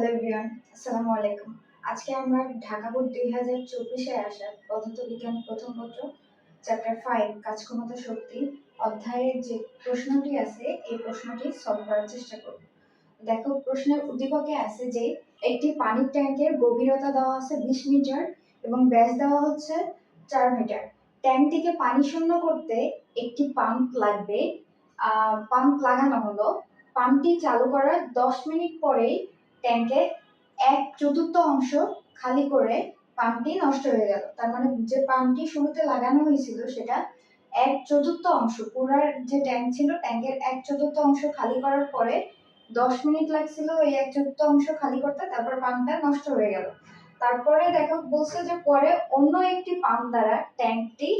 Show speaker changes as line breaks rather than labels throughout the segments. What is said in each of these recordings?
Hello everyone আসসালামু আলাইকুম। আজকে আমরা ঢাকা বোর্ড দুই হাজার চব্বিশে আসা পদার্থ বিজ্ঞান প্রথম পত্র চ্যাপ্টার ফাইভ কাজক্ষমতা শক্তি অধ্যায়ের যে প্রশ্নটি আছে, এই প্রশ্নটি সলভ করার চেষ্টা করব। দেখো, প্রশ্নের উদ্দীপকে আছে যে, একটি পানির ট্যাঙ্কের গভীরতা দেওয়া আছে বিশ মিটার এবং ব্যাস দেওয়া হচ্ছে চার মিটার। ট্যাঙ্কটিকে পানি শূন্য করতে একটি পাম্প লাগবে। পাম্প লাগানো হলো। পাম্পটি চালু করার দশ মিনিট পরেই ট্যাঙ্কের এক চতুর্থ অংশ খালি করে পাম্পটি নষ্ট হয়ে গেল। তার মানে যে পাম্পটি শুরুতে লাগানো হয়েছিল সেটা এক চতুর্থ অংশ, পুরার যে ট্যাঙ্ক ছিল, ট্যাঙ্কের এক চতুর্থ অংশ খালি করার পরে দশ মিনিট লাগছিল ওই এক চতুর্থ অংশ খালি করতে, তারপর পাম্পটা নষ্ট হয়ে গেল। তারপরে দেখো, বলছে যে পরে অন্য একটি পাম্প দ্বারা ট্যাঙ্কটি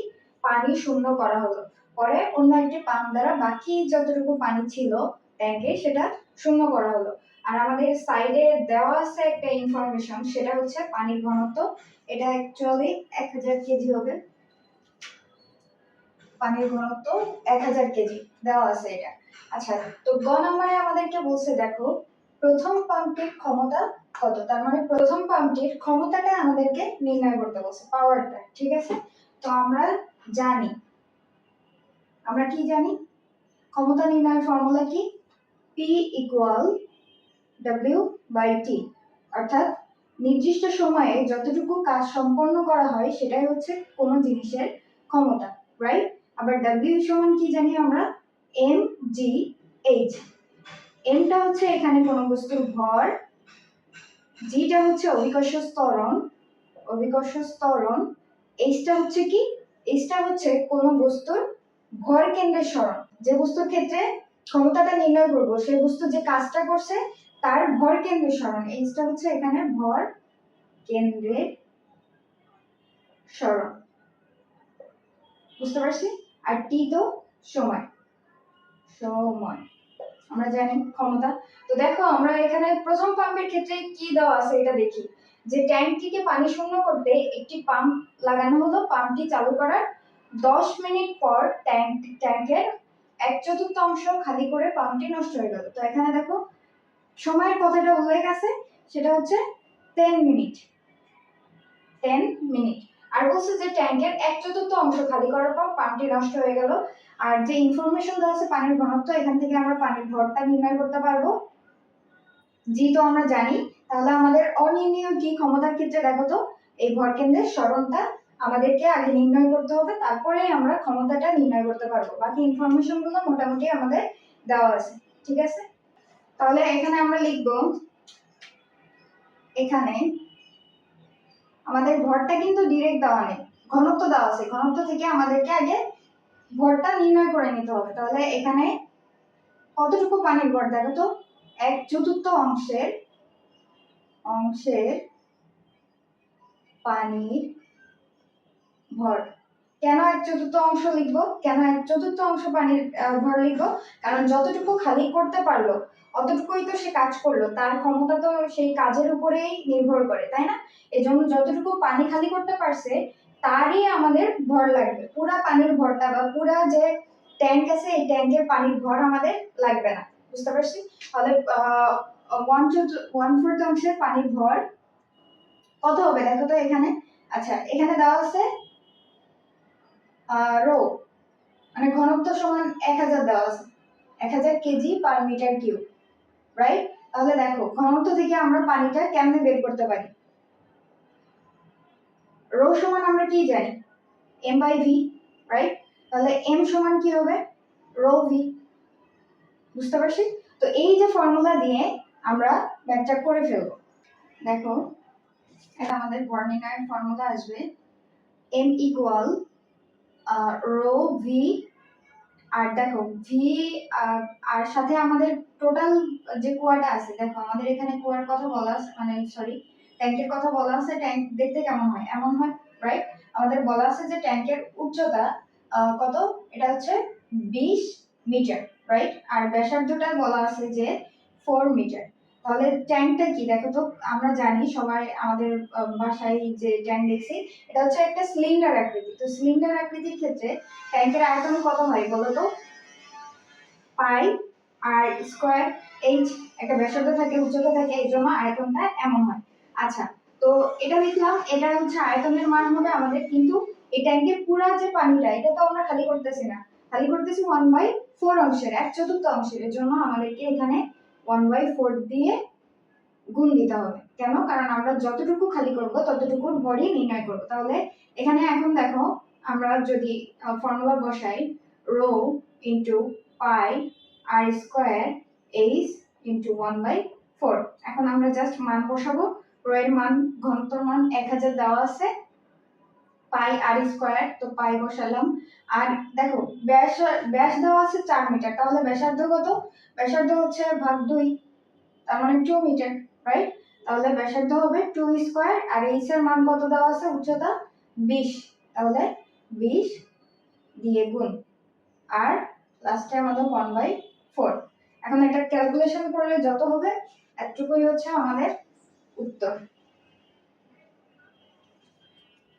পানি শূন্য করা হলো। পরে অন্য একটি পাম্প দ্বারা বাকি যতটুকু পানি ছিল ট্যাঙ্কে, সেটা শূন্য করা হলো। আর আমাদের সাইডে দেওয়া আছে একটা ইনফরমেশন সেটা হচ্ছে পানির ঘনত্ব। এটা অ্যাকচুয়ালি এক হাজার কেজি হবে। পানির ঘনত্ব এক হাজার কেজি, দেওয়া আছে এটা। আচ্ছা তো গ নম্বরে আমাদেরকে বলছে, দেখো, প্রথম পাম্পটির ক্ষমতা কত? তার মানে প্রথম পাম্পটির ক্ষমতাটা আমাদেরকে নির্ণয় করতে বলছে পাওয়ারটা ঠিক আছে? তো আমরা জানি। আমরা কি জানি? ক্ষমতা নির্ণয়ের ফর্মুলা কি? P equal W by T অর্থাৎ নির্দিষ্ট সময়ে যতটুকু কাজ সম্পন্ন করা হয় সেটাই হচ্ছে কোনো জিনিসের ক্ষমতা রাইট আবার ডাব্লিউ সমান কি জানি আমরা? এম জি এইচ এমটা হচ্ছে এখানে কোনো বস্তুর ভর জিটা হচ্ছে অভিকর্ষ স্তরণ অভিকর্ষ স্তরণ এইচটা হচ্ছে কি? এইচটা হচ্ছে কোনো বস্তুর ভর কেন্দ্রের স্মরণ যে বস্তুর ক্ষেত্রে ক্ষমতাটা নির্ণয় করব সেই বস্তু যে কাজটা করছে তার ভর কেন্দ্রের সরণ। এইচটা হচ্ছে এখানে ভর কেন্দ্রের সরণ। বুঝতে পারছি? আর টি তো সময়। সময়। আমরা জানি ক্ষমতা। তো দেখো, আমরা এখানে প্রথম পাম্পের ক্ষেত্রে কি দেওয়া আছে এটা দেখি। যে ট্যাঙ্কটিকে পানি শূন্য করতে একটি পাম্প লাগানো হলো। পাম্পটি চালু করার দশ মিনিট পর ট্যাঙ্ক, ট্যাঙ্কের এক চতুর্থ অংশ খালি করে পাম্পটি নষ্ট হয়ে গেল। তো এখানে দেখো সময়ের কথাটা উল্লেখ আছে, সেটা হচ্ছে টেন মিনিট টেন মিনিট আর বলছে যে ট্যাঙ্কের এক চতুর্থ অংশ খালি করার পর পাম্পটি নষ্ট হয়ে গেল। আর যে ইনফরমেশন দেওয়া আছে পানির ঘনত্ব, এখান থেকে আমরা পানির ভরটা নির্ণয় করতে পারব। জি তো আমরা জানি, তাহলে আমাদের অনির্ণীয় কি ক্ষমতার ক্ষেত্রে দেখো তো, এই ভর কেন্দ্রের স্মরণটা আমাদেরকে আগে নির্ণয় করতে হবে তারপরে আমরা ক্ষমতাটা নির্ণয় করতে পারব। বাকি ইনফরমেশনগুলো মোটামুটি আমাদের দেওয়া আছে, ঠিক আছে? তাহলে এখানে আমরা লিখব, এখানে আমাদের ভরটা কিন্তু ডিরেক্ট দেওয়া নেই, ঘনত্ব দেওয়া আছে, ঘনত্ব থেকে আমাদেরকে আগে ভরটা নির্ণয় করে নিতে হবে। তাহলে এখানে কতটুকু পানির ভর? দেখো তো, এক চতুর্থ অংশের অংশের পানির ভর। কেন এক চতুর্থ অংশ লিখব? কেন এক চতুর্থ অংশ পানির ভর লিখব? কারণ যতটুকু খালি করতে পারল অতটুকুই তো সে কাজ করল, তার ক্ষমতা তো সেই কাজের উপরেই নির্ভর করে, তাই না? এই জন্য যতটুকু পানি খালি করতে পারছে, তারই আমাদের ভর লাগবে, পুরা পানির ভরটা বা পুরা যে ট্যাঙ্ক আছে, এই ট্যাঙ্কের পানির ভর আমাদের লাগবে না, বুঝতে পারছি? তাহলে ওয়ান ওয়ান ফোর্থ অংশের পানির ভর কত হবে? দেখো তো এখানে আচ্ছা এখানে দেওয়া আছে রো মানে ঘনত্ব সমান এক হাজার দেওয়া আছে, এক হাজার KG per metre cube right তাহলে দেখো, ঘনত্ব থেকে আমরা পানিটা কেমনে বের করতে পারি? রো সমান আমরা কি জানি? এম বাই ভি রাইট তাহলে এম সমান কি হবে? রো ভি বুঝতে পারছি? তো এই যে ফর্মুলা দিয়ে আমরা ব্যাকটা করে ফেলব। দেখো, এটা আমাদের বর্ণিনার ফর্মুলা আসবে। এম ইকুয়াল রো ভি আর দেখো ভি আর সাথে আমাদের টোটাল যে কুয়াটা আছে, দেখো আমাদের এখানে কুয়ার কথা বলা আছে মানে সরি ট্যাঙ্কের কথা বলা আছে, ট্যাঙ্ক দেখতে কেমন হয়? এমন হয় রাইট আমাদের বলা আছে যে ট্যাঙ্কের উচ্চতা কত? এটা হচ্ছে বিশ মিটার রাইট আর ব্যাসার্ধটা বলা আছে যে ফোর মিটার। তাহলে ট্যাঙ্কটা কি? দেখো তো, আমরা জানি, সবাই আমাদের বাসায় যে ট্যাঙ্ক দেখছি, এটা হচ্ছে একটা সিলিন্ডার আকৃতি। তো সিলিন্ডার আকৃতির ক্ষেত্রে ট্যাঙ্কের আয়তন কত হয় বলো তো? পাই আর স্কোয়ার এইচ একটা ব্যাসার্ধ থাকে, উচ্চতা থাকে, এই জন্য আয়তনটা এমন হয়। আচ্ছা তো এটা লিখলাম, এটা হচ্ছে আয়তনের মান হবে আমাদের, কিন্তু এই ট্যাঙ্কের পুরা যে পানিটা, এটা তো আমরা খালি করতেছি না। খালি করতেছি ওয়ান বাই ফোর অংশের, এক চতুর্থ অংশের জন্য আমাদেরকে এখানে ওয়ান বাই ফোর দিয়ে গুণ দিতে হবে। কেন? কারণ আমরা যতটুকু খালি করব, ততটুকুর ভরই নির্ণয় করব। তাহলে এখানে এখন দেখো, আমরা যদি ফর্মুলা বসাই, rho into pi R square H into one by four এখন আমরা জাস্ট মান বসাবো। রো এর মান, ঘনত্বর মান এক হাজার দেওয়া আছে। পাই আর স্কোয়ার তো পাই বসালাম। আর দেখো, ব্যাস ব্যাস দেওয়া আছে চার মিটার তাহলে ব্যাসার্ধ কত? ব্যাসার্ধ হচ্ছে ভাগ দুই, তার মানে টু মিটার রাইট তাহলে ব্যাসার্ধ হবে টু স্কোয়ার আর এইচ এর মান কত দেওয়া আছে? উচ্চতা বিশ, তাহলে বিশ দিয়ে গুণ। আর লাস্টে আমাদের ওয়ান বাই ফোর এখন এটা ক্যালকুলেশন করলে যত হবে, এতটুকুই হচ্ছে আমাদের উত্তর।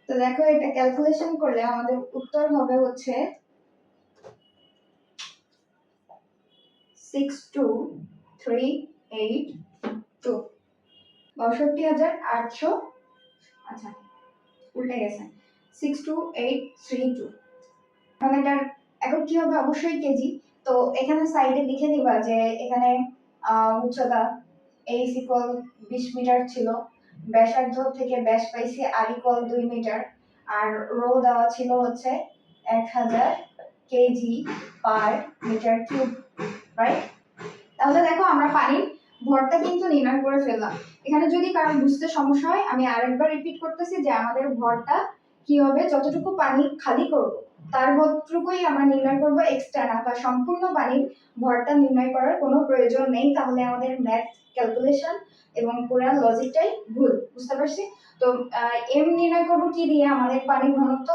তো দেখো, এটা ক্যালকুলেশন করলে আমাদের উত্তর হবে হচ্ছে six two three eight two বাষট্টি হাজার আটশো আচ্ছা উল্টে গেছে। Six two eight three two এখন এটার, এখন কি হবে? অবশ্যই কেজি। তো এখানে সাইডে লিখে দিবা যে এখানে উচ্চতা এইচ ইকুয়াল বিশ মিটার ছিল। ব্যাসার্ধ থেকে ব্যাস পাইছি আর ইকুয়াল দুই মিটার আর রো দেওয়া ছিল হচ্ছে এক হাজার KG per metre cube right তাহলে দেখো আমরা পানির ভরটা কিন্তু নির্ণয় করে ফেললাম। এখানে যদি কারও বুঝতে সমস্যা হয়, আমি আরেকবার রিপিট করতেছি যে আমাদের ভরটা কি হবে? যতটুকু পানি খালি করব, তার ভরটুকুই আমরা নির্ণয় করব এক্সট্রা না বা সম্পূর্ণ পানির ভরটা নির্ণয় করার কোনো প্রয়োজন নেই। তাহলে আমাদের ম্যাথ ক্যালকুলেশন এবং পুরো লজিকটাই ভুল, বুঝতে পারছি? তো এম নির্ণয় করব কি দিয়ে? আমাদের পানির ঘনত্ব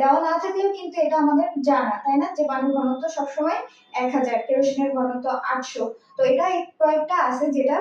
দেওয়া না থাকলেও কিন্তু এটা আমাদের জানা, তাই না? যে পানির ঘনত্ব সবসময় এক হাজার, কেরোসিনের ঘনত্ব আটশো। তো এটা কয়েকটা আছে যেটা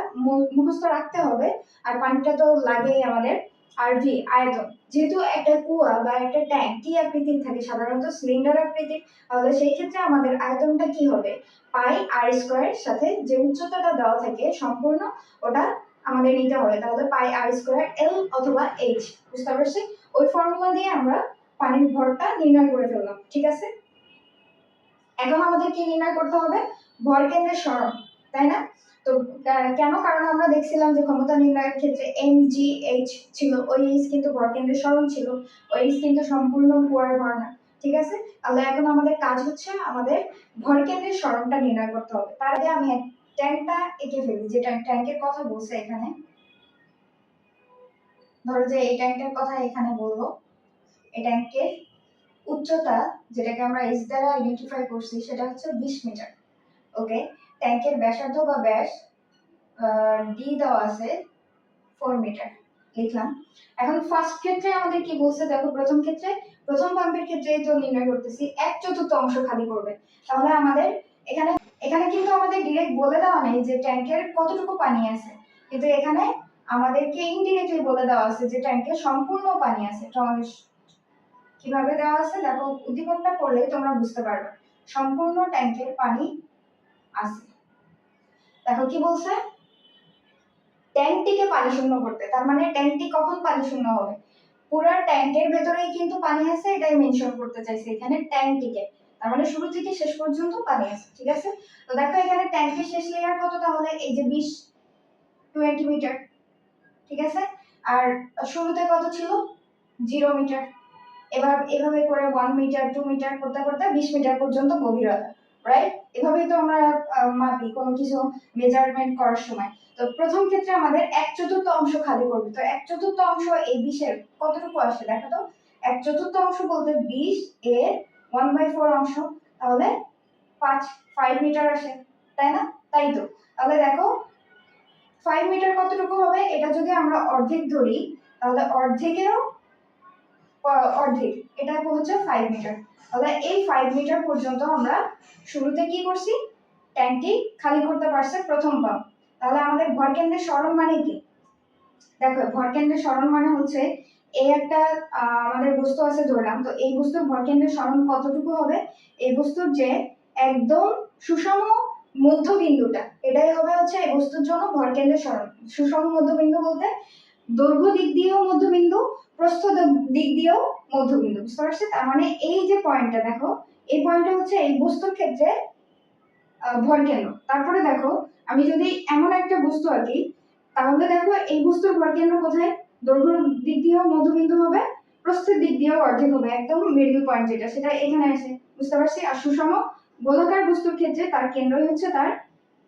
মুখস্থ রাখতে হবে, আর পানিটা তো লাগেই আমাদের। আর ভি আয়তন। যেহেতু একটা কুয়া বা একটা ট্যাঙ্ক কি আকৃতির থাকে, সাধারণত সিলিন্ডার আকৃতির, তাহলে সেই ক্ষেত্রে আমাদের আয়তনটা কি হবে? পাই আর স্কোয়ারের সাথে যে উচ্চতাটা দেওয়া থাকে, সম্পূর্ণ ওটা আমাদের নিতে হবে। তাহলে পাই আর স্কোয়ার এল অথবা এইচ বুঝতে পারছি? ওই ফর্মুলা দিয়ে আমরা পানির ভরটা নির্ণয় করে ফেললাম, ঠিক আছে? এখন আমাদের কি নির্ণয় করতে হবে? ভর কেন্দ্রের সরণ, তাই না? তো কেন? কারণ আমরা দেখছিলাম যে ক্ষমতা নির্ণয়ের ক্ষেত্রে এম জি এইচ ছিল, ওই এইচ কিন্তু ভর কেন্দ্রের সরণ ছিল, ওই এইচ কিন্তু সম্পূর্ণ ভর না ঠিক আছে? তাহলে এখন আমাদের কাজ হচ্ছে আমাদের ভর কেন্দ্রের সরণটা নির্ণয় করতে হবে। তার আগে আমি ট্যাঙ্কটা এঁকে ফেলি, যে ট্যাঙ্ক- ট্যাঙ্কের কথা বলছে এখানে। ধরো যে এই ট্যাঙ্কের কথা এখানে বলব। এই ট্যাঙ্কের উচ্চতা, যেটাকে আমরা এইচ দ্বারা আইডেন্টিফাই করছি, সেটা হচ্ছে বিশ মিটার ওকে ট্যাঙ্কের ব্যাসার্ধ বা ব্যাস ডি দেওয়া আছে ফোর মিটার লিখলাম। এখন ফার্স্ট ক্ষেত্রে আমাদের কি বলছে? দেখো, প্রথম ক্ষেত্রে, প্রথম পাম্পের ক্ষেত্রে তো নির্ণয় করতেছি, এক চতুর্থ অংশ খালি করবে তাহলে আমাদের এখানে এখানে কিন্তু আমাদের ডিরেক্ট বলে দেওয়া নেই যে ট্যাঙ্কের কতটুকু পানি আছে। কিন্তু এখানে আমাদেরকে ইনডিরেক্টলি বলে দেওয়া আছে যে ট্যাঙ্কে সম্পূর্ণ পানি আছে। কীভাবে দেওয়া আছে? দেখো, উদ্দীপকটা পড়লে তোমরা বুঝতে পারবে। সম্পূর্ণ ট্যাঙ্কের পানি আছে। দেখো কি বলছে? ট্যাঙ্কটিকে পানি শূন্য করতে। তার মানে ট্যাঙ্কটি কখন পানি শূন্য হবে? পুরো ট্যাঙ্কের ভেতরেই কিন্তু পানি আছে, এটাই মেনশন করতে চাইছে এখানে ট্যাঙ্কটিকে তার মানে শুরু থেকে শেষ পর্যন্ত পানি আছে, ঠিক আছে? তো দেখো এখানে ট্যাঙ্কের শেষ লেয়ার কত তাহলে? এই যে বিশ টোয়েন্টি মিটার ঠিক আছে? আর শুরুতে কত ছিল? জিরো মিটার এবার এভাবে করে ওয়ান মিটার টু মিটার করতে করতে বিশ মিটার পর্যন্ত গভীরতা। রাইট এভাবেই তো আমরা মাপি কোনো কিছু মেজারমেন্ট করার সময়। তো প্রথম ক্ষেত্রে আমাদের এক চতুর্থ অংশ খালি করবে তো এক চতুর্থ অংশ এই বিশের কতটুকু আসে? দেখো তো, এক চতুর্থ অংশ বলতে বিশ এর ওয়ান বাই ফোর অংশ, তাহলে পাঁচ ফাইভ মিটার আসে, তাই না? তাই তো। তাহলে দেখো ফাইভ মিটার কতটুকু হবে? এটা যদি আমরা অর্ধেক ধরি, তাহলে অর্ধেকেরও অর্ধেক। এটা হচ্ছে ফাইভ মিটার তাহলে এই ফাইভ মিটার পর্যন্ত আমরা শুরুতে কি করছি? ট্যাঙ্কটি খালি করতে পারছে প্রথম পাম্প। তাহলে আমাদের ভরকেন্দ্রের সরণ মানে কি? দেখো, ভরকেন্দ্রের সরণ মানে হচ্ছে এই একটা আমাদের বস্তু আছে ধরলাম। তো এই বস্তুর ভরকেন্দ্রের সরণ কতটুকু হবে? এই বস্তুর যে একদম সুষম মধ্যবিন্দুটা, এটাই হবে হচ্ছে এই বস্তুর জন্য ভরকেন্দ্রের সরণ। সুষম মধ্যবিন্দু বলতে দৈর্ঘ্য দিক দিয়েও মধ্যবিন্দু প্রস্থ দিক দিয়েও মধ্যবিন্দু বুঝতে পারছি তার মানে এই যে পয়েন্টটা দেখো এই পয়েন্টটা হচ্ছে এই বস্তুর ক্ষেত্রে আহ, ভরকেন্দ্র তারপরে দেখো আমি যদি এমন একটা বস্তু আঁকি তাহলে দেখো এই বস্তুর ভরকেন্দ্র কোথায়? দৈর্ঘ্য দিক দিয়েও মধ্যবিন্দু হবে প্রস্থের দিক দিয়েও অর্ধেক হবে একদম মিডল পয়েন্ট যেটা সেটা এখানে আসে বুঝতে পারছি? আর সুষম গোলাকার বস্তুর ক্ষেত্রে তার কেন্দ্রই হচ্ছে তার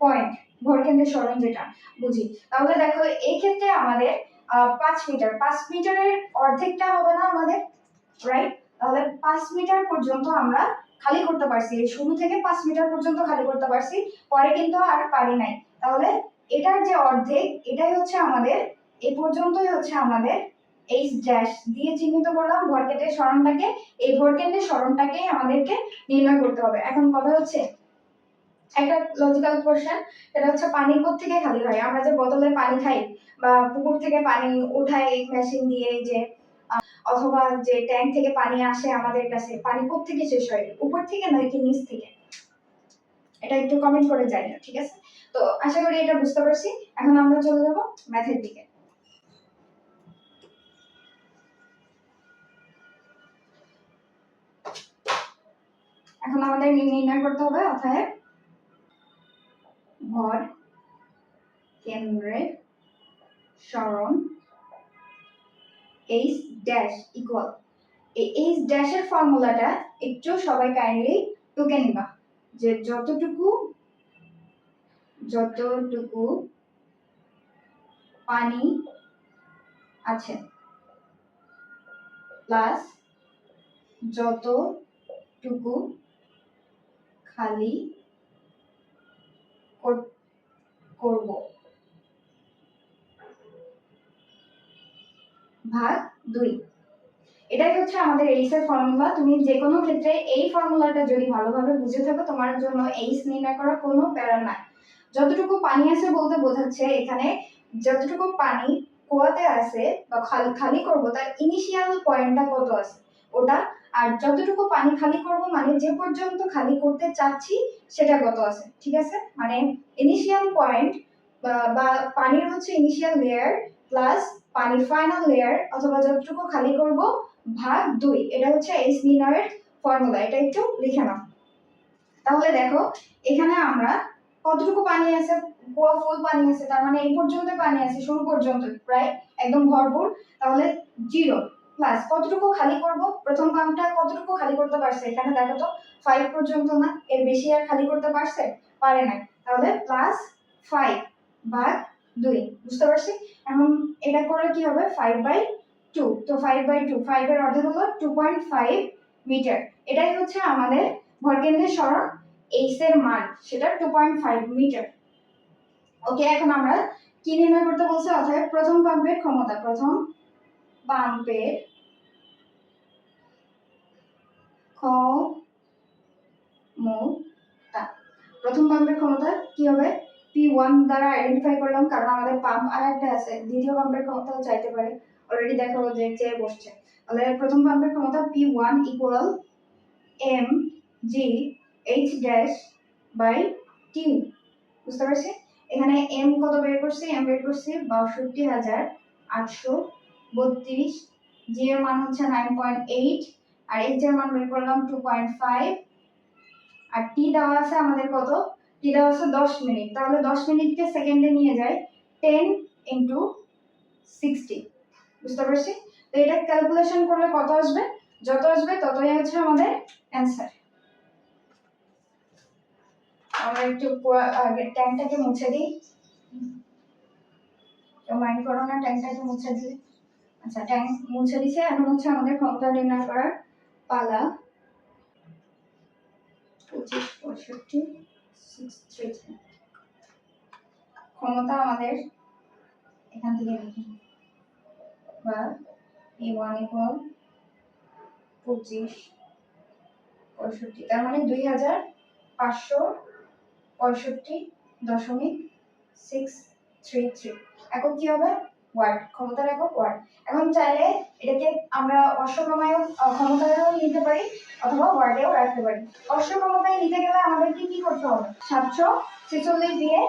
পয়েন্ট ভরকেন্দ্রের সরণ যেটা বুঝি? তাহলে দেখো এই ক্ষেত্রে আমাদের পাঁচ মিটার পাঁচ মিটারের অর্ধেকটা হবে না আমাদের রাইট তাহলে পাঁচ মিটার পর্যন্ত আমরা খালি করতে পারছি। শুরু থেকে পাঁচ মিটার পর্যন্ত খালি করতে পারছি, পরে কিন্তু আর পারি নাই। তাহলে এটার যে অর্ধেক, এটাই হচ্ছে আমাদের এই পর্যন্তই হচ্ছে আমাদের এই ড্যাশ দিয়ে চিহ্নিত করলাম ভরকেটের সরণটাকে। এই ভরকেন্দ্রের সরণটাকে আমাদেরকে নির্ণয় করতে হবে। এখন কথা হচ্ছে একটা লজিক্যাল কোশ্চেন সেটা হচ্ছে পানি থেকে খালি হয়? আমরা যে বোতলে পানি খাই বা পুকুর থেকে পানি উঠাই মেশিন দিয়ে যে অথবা যে ট্যাঙ্ক থেকে পানি আসে আমাদের কাছে, পানি থেকে শেষ হয়? উপর থেকে নাকি নিচ থেকে? এটা একটু কমেন্ট করে যাই না ঠিক আছে? তো আশা করি এটা বুঝতে পারছি। এখন আমরা চলে যাব ম্যাথের দিকে। এখন আমাদের নির্ণয় করতে হবে অর্থাৎ ভর কেন্দ্রের সরণ এইচ ড্যাশ ইকুয়াল এই এইচ ড্যাশের ফর্মুলাটা একটু সবাই কাইন্ডলি টুকে নিবা। যে যতটুকু যতটুকু পানি আছে প্লাস যতটুকু খালি করব। ভাগ দুই। এটাই হচ্ছে আমাদের এইচ এর ফর্মুলা তুমি যে কোনো ক্ষেত্রে এই ফর্মুলাটা যদি ভালোভাবে বুঝে থাকো, তোমার জন্য এইচ নির্ণয় করার কোনো প্যারা নাই। যতটুকু পানি আছে বলতে বোঝাচ্ছে এখানে, যতটুকু পানি কুয়াতে আছে বা খালি খালি করব, তার ইনিশিয়াল পয়েন্টটা কত আছে? ওটা। আর যতটুকু পানি খালি করব মানে যে পর্যন্ত খালি করতে চাচ্ছি, সেটা কত আছে, ঠিক আছে? মানে ইনিশিয়াল পয়েন্ট বা পানির হচ্ছে ইনিশিয়াল লেয়ার প্লাস পানির ফাইনাল লেয়ার অথবা যতটুকু খালি করব, ভাগ দুই। এটা হচ্ছে এইচ নির্ণয়ের ফর্মুলা এটা একটু লিখে নাও। তাহলে দেখো, এখানে আমরা কতটুকু পানি আছে? কুয়া ফুল পানি আছে, তার মানে এই পর্যন্ত পানি আছে, শুরু পর্যন্ত, প্রায় একদম ভরপুর। তাহলে জিরো প্লাস কতটুকু খালি করব? প্রথম পাম্পটা কতটুকু খালি করতে পারছে? এখানে দেখো তো ফাইভ পর্যন্ত না, এর বেশি আর খালি করতে পারছে? পারে না তাহলে প্লাস ফাইভ ভাগ দুই, বুঝতে পারছি? এখন এটা করলে কি হবে? ফাইভ বাই টু তো ফাইভ বাই টু ফাইভের অর্ধেক হলো টু পয়েন্ট ফাইভ মিটার এটাই হচ্ছে আমাদের ভরকেন্দ্রের সরণ এইচ এর মান, সেটা two point five metre okay এখন আমরা কি নির্ণয় করতে বলছে? অর্থাৎ প্রথম পাম্পের ক্ষমতা, প্রথম পাম্পের ক্ষমতা প্রথম পাম্পের ক্ষমতা কি হবে? পি ওয়ান দ্বারা আইডেন্টিফাই করলাম, কারণ আমাদের পাম্প আর একটা আছে। দ্বিতীয় পাম্পের ক্ষমতাও চাইতে পারে। অলরেডি দেখো যে চেয়ে বসছে। তাহলে প্রথম পাম্পের ক্ষমতা P one equal M G H dash by T বুঝতে পারছি? এখানে এম কত বের করছি? এম বের করছি বাষট্টি হাজার আটশো বত্রিশ জি এর মান হচ্ছে নাইন পয়েন্ট এইট আর এইচ এর মান বের করলাম টু পয়েন্ট ফাইভ আর টি দেওয়া আছে আমাদের কত? টি দেওয়া আছে দশ মিনিট। তাহলে দশ মিনিটকে সেকেন্ডে নিয়ে যায় টেন ইন্টু সিক্সটি বুঝতে পারছি? তো এটা ক্যালকুলেশন করলে কত আসবে? যত আসবে ততই হচ্ছে আমাদের অ্যান্সার আমরা একটু ট্যাঙ্কটাকে মুছে দিই। কেউ মাইন্ড করো না ট্যাঙ্কটাকে মুছে দিই। আচ্ছা ট্যাঙ্ক মুছে দিছে। এখন হচ্ছে আমাদের ক্ষমতা নির্ণয় করার পালা। পঁচিশ, পঁয়ষট্টি ক্ষমতা আমাদের এখান থেকে লিখি বা এ ওয়ান ইকুয়াল পঁচিশ, পঁয়ষট্টি। তার মানে দুই হাজার পাঁচশো পঁয়ষট্টি দশমিক সিক্স থ্রি থ্রি এখন কি হবে? ওয়াট ক্ষমতার একক ওয়াট এখন চাইলে এটাকে আমরা অশ্বক্ষমায় ক্ষমতায়ও নিতে পারি, অথবা ওয়ার্ডেও রাখতে পারি। অশ্বক্ষমতায় নিতে গেলে আমাদেরকে কি করতে হবে? সাতশো ছেচল্লিশ দিয়ে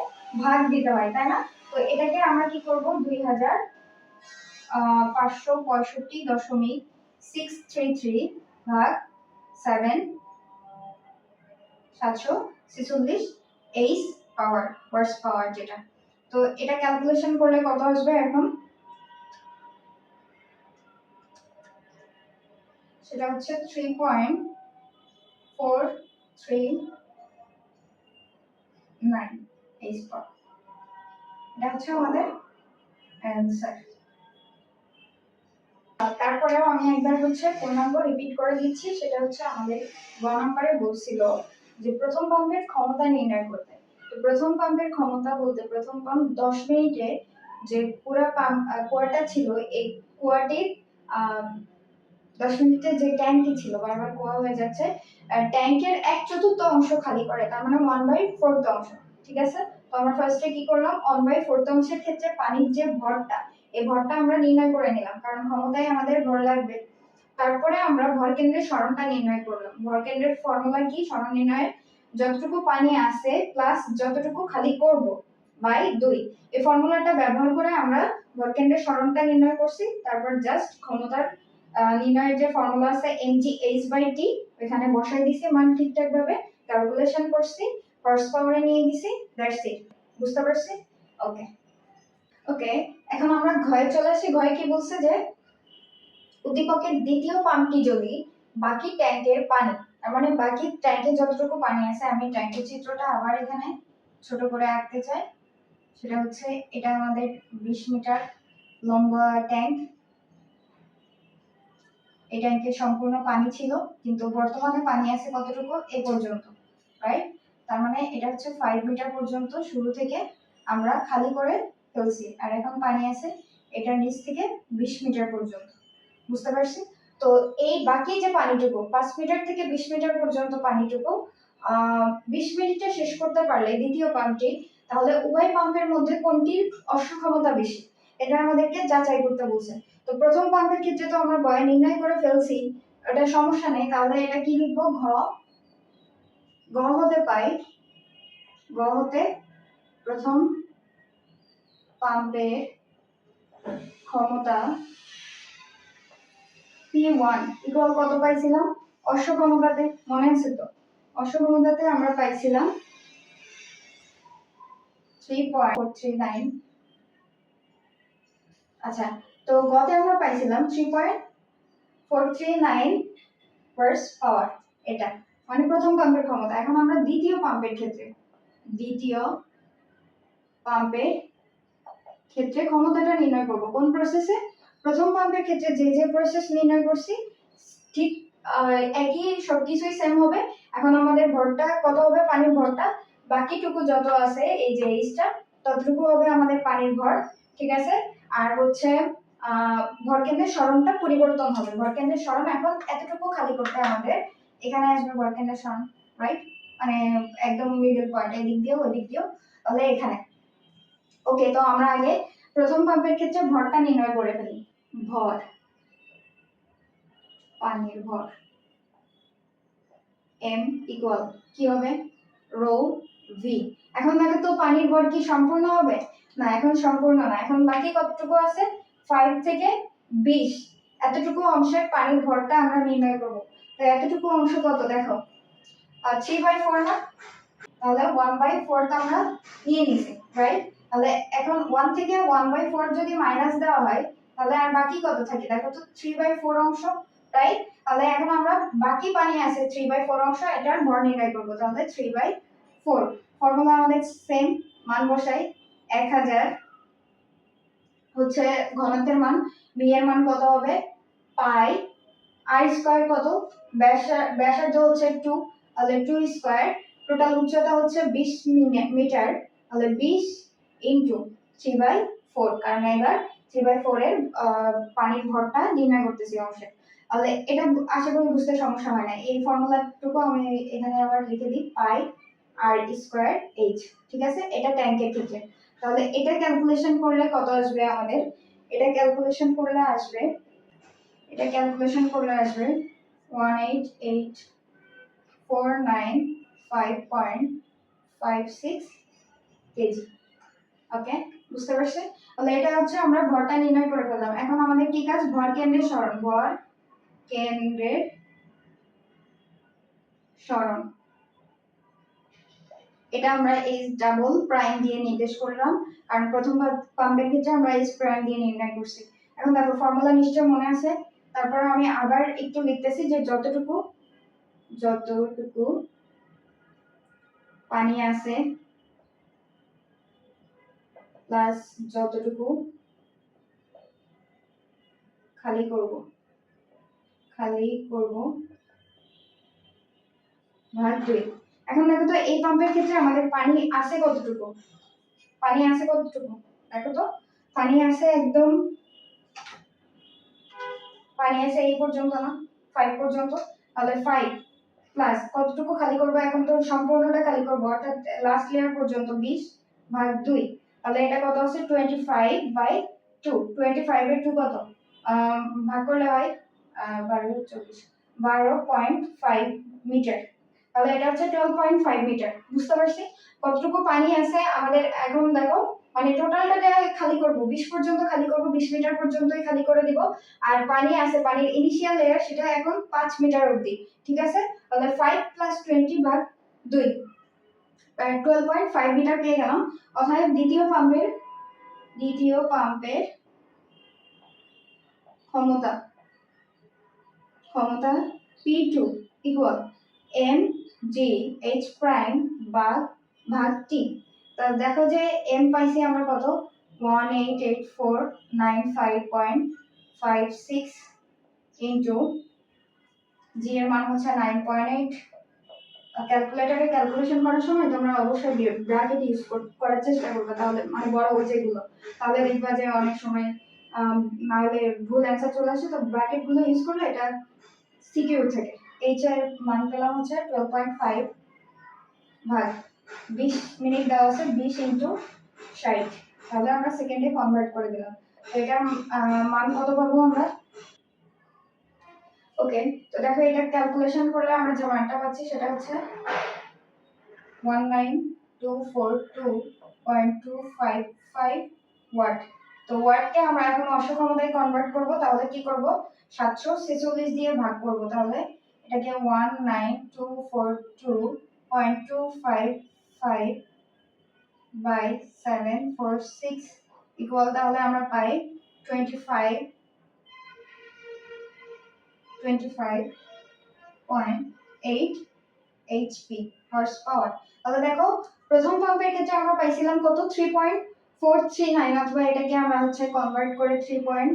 ভাগ দিতে হয়, তাই না? তো এটাকে আমরা কি করব? দুই হাজার পাঁচশো পঁয়ষট্টি দশমিক সিক্স থ্রি থ্রি ভাগ সেভেন সাতশো ছেচল্লিশ এইচ পাওয়ার ওয়ার্স পাওয়ার যেটা। তো এটা ক্যালকুলেশন করলে কত আসবে এখন? সেটা হচ্ছে three point four three nine H power এটা হচ্ছে আমাদের অ্যান্সার তারপরেও আমি একবার হচ্ছে কোন নম্বর রিপিট করে দিচ্ছি, সেটা হচ্ছে আমাদের গ নম্বরে বলছিল যে প্রথম পাম্পের ক্ষমতা নির্ণয় করতে। প্রথম পাম্পের ক্ষমতা বলতে প্রথম পাম্প দশ মিনিটে যে পুরা পাম্প কুয়াটা ছিল, এই কুয়াটির দশ মিনিটে যে ট্যাঙ্কটি ছিল, বারবার কুয়া হয়ে যাচ্ছে ট্যাঙ্কের এক চতুর্থ অংশ খালি করে, তার মানে ওয়ান বাই ফোর্থ অংশ, ঠিক আছে? তো আমরা ফার্স্টে কি করলাম? ওয়ান বাই ফোর্থ অংশের ক্ষেত্রে পানির যে ভরটা, এই ভরটা আমরা নির্ণয় করে নিলাম, কারণ ক্ষমতায় আমাদের ভর লাগবে। তারপরে আমরা ভর কেন্দ্রের সরণটা নির্ণয় করলাম। ভর কেন্দ্রের ফর্মুলা কি? সরণ নির্ণয়ের যতটুকু পানি আছে প্লাস যতটুকু খালি করব বাই দুই। এই ফর্মুলাটা ব্যবহার করে আমরা ভর কেন্দ্রের সরণটা নির্ণয় করছি। তারপর জাস্ট ক্ষমতার নির্ণয়ের যে ফর্মুলা আছে এমজি এইচ বাই টি ওইখানে বসাই দিছি মান ঠিকঠাক ভাবে ক্যালকুলেশন করছি হর্স পাওয়ারে নিয়ে দিছি দ্যাটস ইট বুঝতে পারছি? ওকে ওকে এখন আমরা ঘরে চলে আসি। ঘরে কি বলছে যে, উদ্দীপকের দ্বিতীয় পাম্পটি যদি বাকি ট্যাঙ্কের পানি। তার মানে বাকি ট্যাঙ্কে যতটুকু পানি আছে, আমি ট্যাঙ্কের চিত্রটা আবার এখানে ছোট করে আঁকতে চাই। সেটা হচ্ছে, এটা আমাদের বিশ মিটার লম্বা ট্যাঙ্ক এই ট্যাঙ্কে সম্পূর্ণ পানি ছিল, কিন্তু বর্তমানে পানি আছে কতটুকু এ পর্যন্ত রাইট তার মানে এটা হচ্ছে ফাইভ মিটার পর্যন্ত শুরু থেকে আমরা খালি করে ফেলছি। আর এখন পানি আছে, এটার নিচ থেকে বিশ মিটার পর্যন্ত। বুঝতে পারছি তো এই বাকি যে পানিটুকু, পাঁচ মিটার থেকে বিশ মিটার পর্যন্ত পানিটুকু বিশ মিনিটে শেষ করতে পারলে দ্বিতীয় পাম্পটি, তাহলে উভয় পাম্পের মধ্যে কোনটির অসক্ষমতা বেশি? এটা আমাদেরকে যাচাই করতে বলছে। তো প্রথম পাম্পের ক্ষেত্রে তো আমরা বয় নির্ণয় করে ফেলছি, ওটা সমস্যা নেই, তাহলে এটা কি লিখব? ঘ। গ হতে পাই গ হতে প্রথম পাম্পের ক্ষমতা পি ওয়ান ইকুয়াল কত পাইছিলাম? অশ্ব ক্ষমতাতে মনে আছে তো? অশ্বক্ষমতাতে আমরা পাইছিলাম three point four three nine আচ্ছা তো গতে আমরা পাইছিলাম three point four three nine horse power এটা মানে প্রথম পাম্পের ক্ষমতা। এখন আমরা দ্বিতীয় পাম্পের ক্ষেত্রে, দ্বিতীয় পাম্পের ক্ষেত্রে ক্ষমতাটা নির্ণয় করব। কোন প্রসেসে প্রথম পাম্পের ক্ষেত্রে যে যে প্রসেস নির্ণয় করছি, ঠিক একই সব কিছুই সেম হবে। এখন আমাদের ভরটা কত হবে? পানির ভরটা। বাকিটুকু যত আছে, এই যে এইচটা, ততটুকু হবে আমাদের পানির ভর, ঠিক আছে? আর হচ্ছে ভরকেন্দ্রের সরণটা পরিবর্তন হবে। ভরকেন্দ্রের সরণ এখন এতটুকু খালি করতে আমাদের। এখানে আসবে ভরকেন্দ্রের সরণ রাইট মানে একদম মিডল পয়েন্ট এদিক দিয়েও ওদিক দিয়েও, তাহলে এখানে। ওকে তো আমরা আগে প্রথম পাম্পের ক্ষেত্রে ভরটা নির্ণয় করে ফেলি। ভর, পানির ভর। এম ইকুয়াল কি হবে? রো ভি এখন দেখো তো পানির ভর কি সম্পূর্ণ হবে? না, এখন সম্পূর্ণ না। এখন বাকি কতটুকু আছে? ফাইভ থেকে বিশ। এতটুকু অংশের পানির ভরটা আমরা নির্ণয় করব। তো এতটুকু অংশ কত? দেখো। থ্রি বাই ফোর না? তাহলে ওয়ান বাই ফোরটা আমরা নিয়ে নিছি রাইট তাহলে এখন ওয়ান থেকে ওয়ান বাই ফোর যদি মাইনাস দেওয়া হয় তাহলে আর বাকি কত থাকে? দেখো তো থ্রি বাই ফোর অংশ রাইট তাহলে এখন আমরা বাকি পানি আছে থ্রি বাই ফোর অংশ এটার ভর নির্ণয় করব। তাহলে থ্রি বাই ফোর ফর্মুলা আমাদের সেম মান বসাই। এক হাজার হচ্ছে ঘনত্বের মান বি এর মান কত হবে? পাই। আর স্কোয়ার কত? ব্যাসা- ব্যাসার্ধ হচ্ছে টু তাহলে টু স্কোয়ার টোটাল উচ্চতা হচ্ছে বিশ মিটার তাহলে বিশ ইন্টু থ্রি বাই ফোর কারণ এবার থ্রি বাই ফোর এর পানির ভরটা নির্ণয় করতেছি অংশে। তাহলে এটা আশা করি বুঝতে সমস্যা হয় না। এই ফর্মুলাটুকু আমি এখানে আবার লিখে দিই, পাই আর স্কোয়ার এইচ, ঠিক আছে? এটা ট্যাঙ্কের ক্ষেত্রে। তাহলে এটা ক্যালকুলেশন করলে কত আসবে আমাদের? এটা ক্যালকুলেশন করলে আসবে, এটা ক্যালকুলেশন করলে আসবে one eight eight four nine five point five six KG okay বুঝতে পারছি? তাহলে এটা হচ্ছে আমরা ভরটা নির্ণয় করে ফেললাম। এখন আমাদের কি কাজ? ভর কেন্দ্রের স্মরণ ভর কেন্দ্রের স্মরণ এটা আমরা এই ডাবল প্রাইম দিয়ে নির্দেশ করলাম। কারণ প্রথম পাম্পের ক্ষেত্রে আমরা এইচ প্রাইম দিয়ে নির্ণয় করছি। এখন দেখো ফর্মুলা নিশ্চয় মনে আছে। তারপর আমি আবার একটু লিখতেছি যে যতটুকু যতটুকু পানি আছে প্লাস যতটুকু খালি করব। খালি করব। ভাগ দুই। এখন দেখো তো এই পাম্পের ক্ষেত্রে আমাদের পানি আছে কতটুকু? পানি আছে কতটুকু? দেখো তো, পানি আছে একদম পানি আছে এই পর্যন্ত না ফাইভ পর্যন্ত। তাহলে ফাইভ প্লাস কতটুকু খালি করব? এখন তো সম্পূর্ণটা খালি করব, অর্থাৎ লাস্ট লেয়ার পর্যন্ত, বিশ ভাগ দুই। তাহলে এটা কত আছে twenty five by two twenty ফাইভের টু কত ভাগ করলে হয় বারো, চব্বিশ। বারো পয়েন্ট ফাইভ মিটার তাহলে এটা হচ্ছে টুয়েলভ পয়েন্ট ফাইভ মিটার বুঝতে পারছি? কতটুকু পানি আছে? আমাদের এখন দেখো মানে টোটালটা খালি করব, বিশ পর্যন্ত খালি করব, বিশ মিটার পর্যন্তই খালি করে দিব। আর পানি আছে, পানির ইনিশিয়াল লেয়ার সেটা এখন পাঁচ মিটার অবধি। ঠিক আছে? তাহলে ফাইভ প্লাস টোয়েন্টি ভাগ দুই। টুয়েলভ পয়েন্ট ফাইভ মিটার পেয়ে গেলাম। অর্থাৎ দ্বিতীয় পাম্পের দ্বিতীয় পাম্পের ক্ষমতা ক্ষমতা P two equal M G H prime ভাগ ভাগ টি তা দেখো যে এম পাইছি আমরা কত? One eight eight four nine five point five six into G এর মান হচ্ছে নাইন পয়েন্ট এইট ক্যালকুলেটারে ক্যালকুলেশন করার সময় তোমরা অবশ্যই ব্র্যাকেট ইউজ করার চেষ্টা করবে। তাহলে মানে বড় যেগুলো তাহলে দেখবা যে অনেক সময় আম, না হলে ভুল অ্যান্সার চলে আসে। তো ব্র্যাকেটগুলো ইউজ করলে এটা সিকিউর থাকে। এইচ মান পেলাম হচ্ছে টুয়েলভ পয়েন্ট ফাইভ ভাগ বিশ মিনিট দেওয়া আছে বিশ ইন্টু ষাট। তাহলে আমরা সেকেন্ডে কনভার্ট করে দিলাম। এটার মান কত পাবো আমরা? ওকে, তো দেখো এটা ক্যালকুলেশন করলে আমরা যে মানটা পাচ্ছি সেটা হচ্ছে one nine two four two point two five five watt তো ওয়াটকে আমরা এখন অসক্ষমতায় কনভার্ট করব, তাহলে কি করব? সাতশো ছেচল্লিশ দিয়ে ভাগ করব তাহলে। এটাকে one nine two four two point two five five by seven four six equal তাহলে আমরা পাই twenty five HP horse power তাহলে দেখো, প্রথম পাম্পের ক্ষেত্রে আমরা পাইছিলাম কত? Three point four three nine অথবা এটাকে আমরা হচ্ছে কনভার্ট করে three point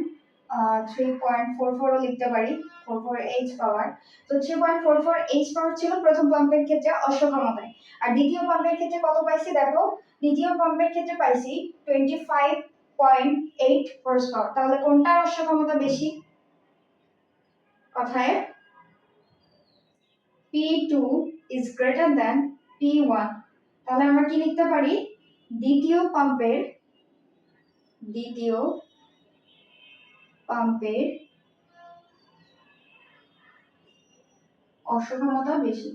three point four ফোরও লিখতে পারি ফোর ফোর এইচ পাওয়ার তো three point four four H power ছিল প্রথম পাম্পের ক্ষেত্রে অশ্বক্ষমতায়। আর দ্বিতীয় পাম্পের ক্ষেত্রে কত পাইছি দেখো? দ্বিতীয় পাম্পের ক্ষেত্রে পাইছি twenty five point eight power তাহলে কোনটার অশ্বক্ষমতা বেশি? কথায় P2 is greater than P1 তাহলে আমরা কি লিখতে পারি? দ্বিতীয় পাম্পের দ্বিতীয় পাম্পের অসক্ষমতা বেশি।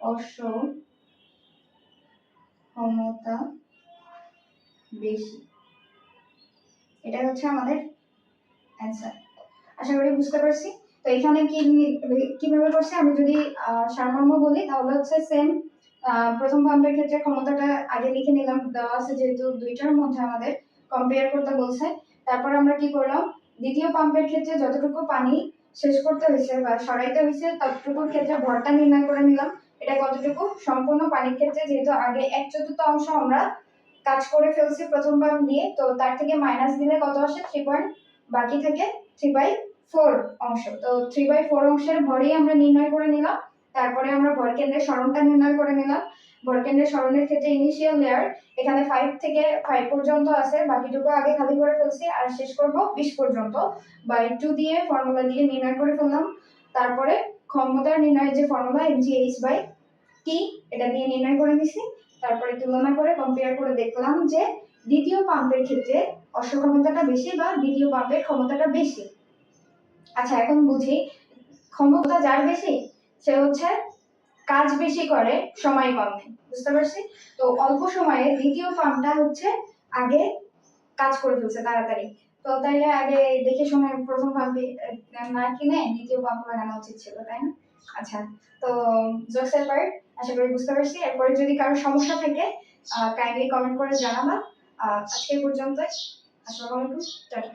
অসক্ষমতা বেশি। এটা হচ্ছে আমাদের অ্যান্সার আশা করি বুঝতে পারছি। তো এখানে কি কীভাবে করছে? আমি যদি সারমর্ম বলি, তাহলে হচ্ছে সেম প্রথম পাম্পের ক্ষেত্রে ক্ষমতাটা আগে লিখে নিলাম। দেওয়া আছে যেহেতু দুইটার মধ্যে আমাদের কম্পেয়ার করতে বলছে। তারপর আমরা কি করলাম? দ্বিতীয় পাম্পের ক্ষেত্রে যতটুকু পানি শেষ করতে হয়েছে বা সরাইতে হয়েছে, ততটুকুর ক্ষেত্রে ভরটা নির্ণয় করে নিলাম। এটা কতটুকু? সম্পূর্ণ পানির ক্ষেত্রে, যেহেতু আগে এক চতুর্থ অংশ আমরা কাজ করে ফেলছি প্রথম পাম্প দিয়ে, তো তার থেকে মাইনাস দিলে কত আসে? থ্রি পয়েন্ট বাকি থাকে থ্রি বাই ফোর অংশ। তো থ্রি বাই ফোর অংশের ভরই আমরা নির্ণয় করে নিলাম। তারপরে আমরা ভরকেন্দ্রের স্মরণটা নির্ণয় করে নিলাম। ভরকেন্দ্রের স্মরণের ক্ষেত্রে ইনিশিয়াল লেয়ার এখানে ফাইভ থেকে ফাইভ পর্যন্ত আছে। বাকিটুকু আগে খালি করে ফেলছি আর শেষ করব বিশ পর্যন্ত। বাই টু দিয়ে ফর্মুলা দিয়ে নির্ণয় করে ফেললাম। তারপরে ক্ষমতার নির্ণয়ের যে formula M G H by T এটা দিয়ে নির্ণয় করে দিছি তারপরে তুলনা করে কম্পেয়ার করে দেখলাম যে দ্বিতীয় পাম্পের ক্ষেত্রে অশ্ব ক্ষমতাটা বেশি বা দ্বিতীয় পাম্পের ক্ষমতাটা বেশি। আচ্ছা এখন বুঝি। ক্ষমতা যার বেশি, সে হচ্ছে কাজ বেশি করে সময় কম নেয় বুঝতে পারছি? তো অল্প সময়ে দ্বিতীয় পাম্পটা হচ্ছে আগে কাজ করে ফেলছে তাড়াতাড়ি। তো তাইলে আগে দেখে শুনে প্রথম পাম্পে না কিনে দ্বিতীয় পাম্প লাগানো উচিত ছিল, তাই না? আচ্ছা তো জোকসের পার্ট আশা করি বুঝতে পারছি। এরপরে যদি কারও সমস্যা থাকে কাইন্ডলি কমেন্ট করে জানাবা। আজকে এই পর্যন্তই। আসসালামু আলাইকুম। টাটা।